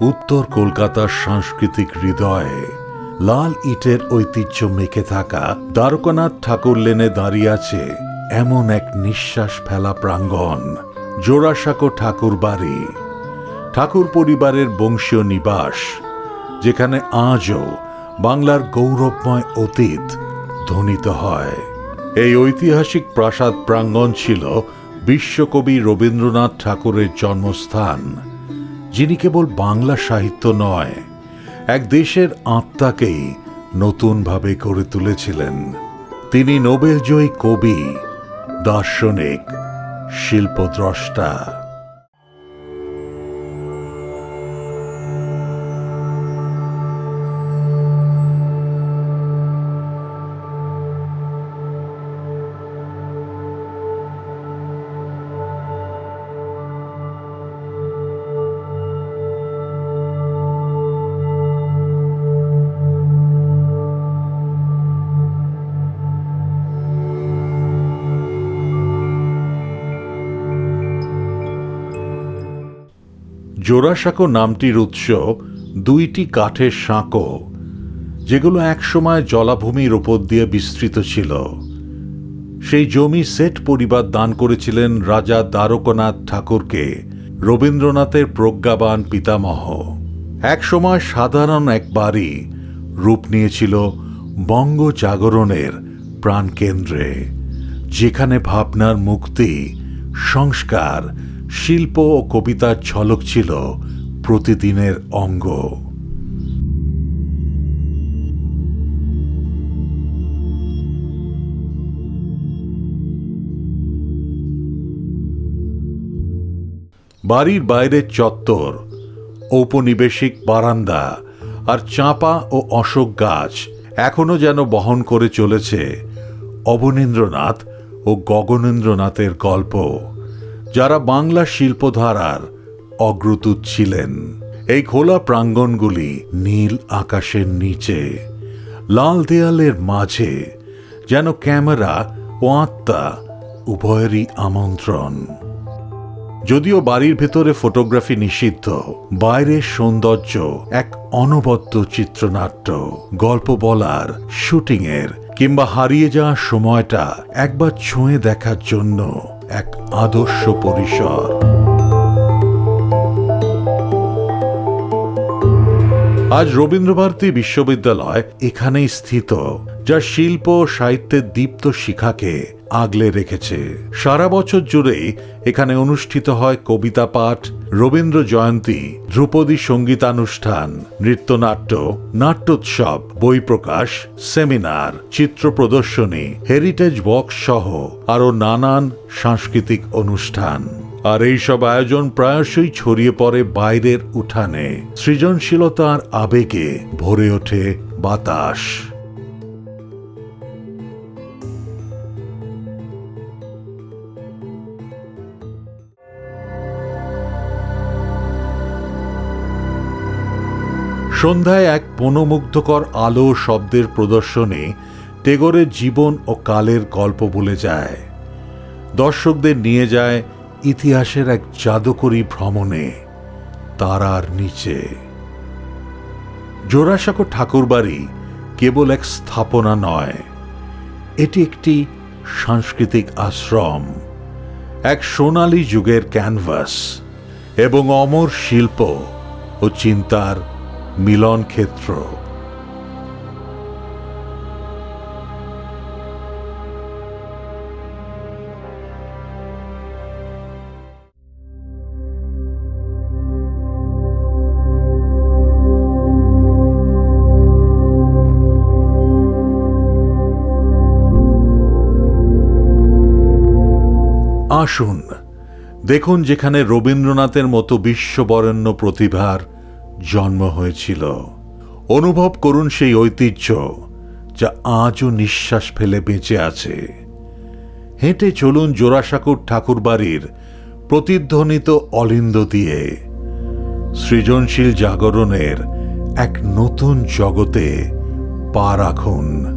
উত্তর কলকাতার সাংস্কৃতিক হৃদয়ে লাল ইটের ঐতিহ্য মেখে থাকা দ্বারকানাথ ঠাকুর লেনে দাঁড়িয়ে আছে এমন এক নিঃশ্বাস ফেলা প্রাঙ্গণ, জোড়াসাঁকো ঠাকুর বাড়ি। ঠাকুর পরিবারের বংশীয় নিবাস, যেখানে আজও বাংলার গৌরবময় অতীত ধ্বনিত হয়। এই ঐতিহাসিক প্রাসাদ প্রাঙ্গণ ছিল বিশ্বকবি রবীন্দ্রনাথ ঠাকুরের জন্মস্থান। যিনি কেবল বাংলা সাহিত্য নয়, এক দেশের আত্মাকেই নতুনভাবে গড়ে তুলেছিলেন। তিনি নোবেলজয়ী কবি, দার্শনিক, শিল্পদ্রষ্টা। জোড়াসাঁকো নামটির উৎস দুইটি কাঠের সাঁকো, যেগুলো একসময় জলাভূমির ওপর দিয়ে বিস্তৃত ছিল। সেই জমি সেট পরিবার দান করেছিলেন রাজা দ্বারকনাথ ঠাকুরকে, রবীন্দ্রনাথের প্রজ্ঞাবান পিতামহ। একসময় সাধারণ এক বাড়ি রূপ নিয়েছিল বঙ্গ জাগরণের প্রাণকেন্দ্রে, যেখানে ভাবনার মুক্তি, সংস্কার শিল্প ও কবিতার ঝলক ছিল প্রতিদিনের অঙ্গ। বাড়ির বাইরের চত্বর, ঔপনিবেশিক বারান্দা আর চাঁপা ও অশোক গাছ এখনও যেন বহন করে চলেছে অবনীন্দ্রনাথ ও গগনেন্দ্রনাথের গল্প। যারা বাংলা শিল্পধারার অগ্রদূত ছিলেন। এই খোলা প্রাঙ্গণগুলি নীল আকাশের নিচে, লাল দেয়ালের মাঝে, যেন ক্যামেরা ও আত্মা উভয়েরই আমন্ত্রণ। যদিও বাড়ির ভেতরে ফটোগ্রাফি নিষিদ্ধ বাইরের সৌন্দর্য, এক অনবদ্য চিত্রনাট্য, গল্প বলার, শুটিংয়ের, কিংবা হারিয়ে যাওয়ার সময়টা একবার ছুঁয়ে দেখার জন্য এক আদর্শ পরিসর। আজ রবীন্দ্রভারতী বিশ্ববিদ্যালয় এখানেই স্থিত, যা শিল্প ও সাহিত্যের দীপ্ত শিখাকে আগলে রেখেছে। সারা বছর জুড়েই এখানে অনুষ্ঠিত হয় কবিতা পাঠ, রবীন্দ্র জয়ন্তী, ধ্রুপদী সঙ্গীতানুষ্ঠান, নৃত্যনাট্য, নাট্যোৎসব, বই প্রকাশ, সেমিনার, চিত্র প্রদর্শনী, হেরিটেজ ওয়াক সহ আরও নানান সাংস্কৃতিক অনুষ্ঠান। আর এইসব আয়োজন প্রায়শই ছড়িয়ে পড়ে বাইরের উঠানে। সৃজনশীলতার আবেগে ভরে ওঠে বাতাস। সন্ধ্যায় এক মনোমুগ্ধকর আলো শব্দের প্রদর্শনী টেগরের জীবন ও কালের গল্প বলে যায়। দর্শকদের নিয়ে যায় ইতিহাসের এক জাদুকরী ভ্রমণে তারার নিচে। জোড়াসাঁকো ঠাকুরবাড়ি কেবল এক স্থাপনা নয়, এটি একটি সাংস্কৃতিক আশ্রম, এক সোনালী যুগের ক্যানভাস এবং অমর শিল্প ও চিন্তার মিলন ক্ষেত্র আসুন। দেখুন যেখানে রবীন্দ্রনাথের মতো বিশ্ববরেণ্য প্রতিভার জন্ম হয়েছিল। অনুভব করুন সেই ঐতিহ্য যা আজও নিঃশ্বাস ফেলে বেঁচে আছে। হেঁটে চলুন জোড়াসাঁকুর ঠাকুরবাড়ির প্রতিধ্বনিত অলিন্দ দিয়ে। সৃজনশীল জাগরণের এক নতুন জগতে পা রাখুন।